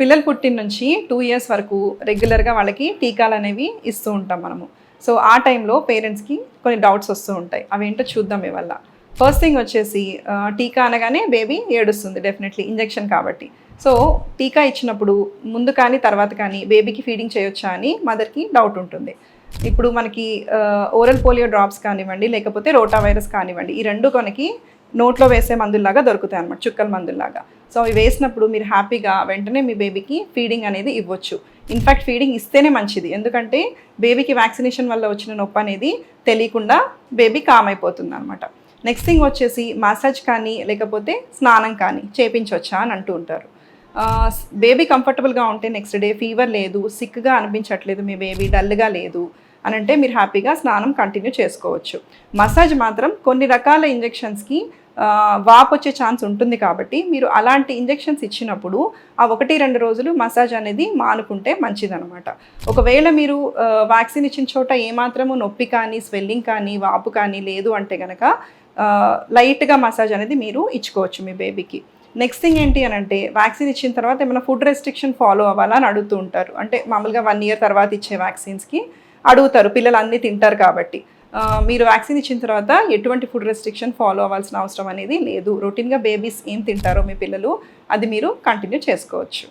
పిల్లలు పుట్టిన నుంచి టూ ఇయర్స్ వరకు రెగ్యులర్గా వాళ్ళకి టీకాలు అనేవి ఇస్తూ ఉంటాం మనము. సో ఆ టైంలో పేరెంట్స్కి కొన్ని డౌట్స్ వస్తూ ఉంటాయి. అవేంటో చూద్దాం ఇవల్ల ఫస్ట్ థింగ్ వచ్చేసి టీకా అనగానే బేబీ ఏడుస్తుంది డెఫినెట్లీ ఇంజెక్షన్ కాబట్టి. సో టీకా ఇచ్చినప్పుడు ముందు కానీ తర్వాత కానీ బేబీకి ఫీడింగ్ చేయొచ్చా అని మదర్కి డౌట్ ఉంటుంది. ఇప్పుడు మనకి ఓరల్ పోలియో డ్రాప్స్ కానివ్వండి లేకపోతే రోటా వైరస్ కానివ్వండి ఈ రెండు కొనకి నోట్లో వేసే మందుల్లాగా దొరుకుతాయి అన్నమాట చుక్కల మందుల్లాగా. సో అవి వేసినప్పుడు మీరు హ్యాపీగా వెంటనే మీ బేబీకి ఫీడింగ్ అనేది ఇవ్వచ్చు. ఇన్ఫ్యాక్ట్ ఫీడింగ్ ఇస్తేనే మంచిది. ఎందుకంటే బేబీకి వ్యాక్సినేషన్ వల్ల వచ్చిన నొప్పి అనేది తెలియకుండా బేబీ కామ్ అయిపోతుంది అనమాట నెక్స్ట్ థింగ్ వచ్చేసి మసాజ్ కానీ లేకపోతే స్నానం కానీ చేపించవచ్చా అని అంటూ ఉంటారు. బేబీ కంఫర్టబుల్గా ఉంటే నెక్స్ట్ డే ఫీవర్ లేదు సిక్గా అనిపించట్లేదు మీ బేబీ డల్గా లేదు. అని అంటే మీరు హ్యాపీగా స్నానం కంటిన్యూ చేసుకోవచ్చు. మసాజ్ మాత్రం కొన్ని రకాల ఇంజెక్షన్స్కి వాపు వచ్చే ఛాన్స్ ఉంటుంది కాబట్టి మీరు అలాంటి ఇంజెక్షన్స్ ఇచ్చినప్పుడు ఆ ఒకటి రెండు రోజులు మసాజ్ అనేది మానుకుంటే మంచిదనమాట ఒకవేళ మీరు వ్యాక్సిన్ ఇచ్చిన చోట ఏమాత్రము నొప్పి కానీ స్వెల్లింగ్ కానీ వాపు కానీ లేదు అంటే కనుక లైట్గా మసాజ్ అనేది మీరు ఇచ్చుకోవచ్చు మీ బేబీకి. నెక్స్ట్ థింగ్ ఏంటి అని అంటే వ్యాక్సిన్ ఇచ్చిన తర్వాత ఏమైనా ఫుడ్ రెస్ట్రిక్షన్ ఫాలో అవ్వాలా అని అడుగుతూ ఉంటారు. అంటే మామూలుగా వన్ ఇయర్ తర్వాత ఇచ్చే వ్యాక్సిన్స్కి అడుగుతారు పిల్లలు అన్నీ తింటారు కాబట్టి. మీరు వ్యాక్సిన్ ఇచ్చిన తర్వాత ఎటువంటి ఫుడ్ రెస్ట్రిక్షన్ ఫాలో అవ్వాల్సిన అవసరం అనేది లేదు. రొటీన్గా బేబీస్ ఏం తింటారో మీ పిల్లలు అది మీరు కంటిన్యూ చేసుకోవచ్చు.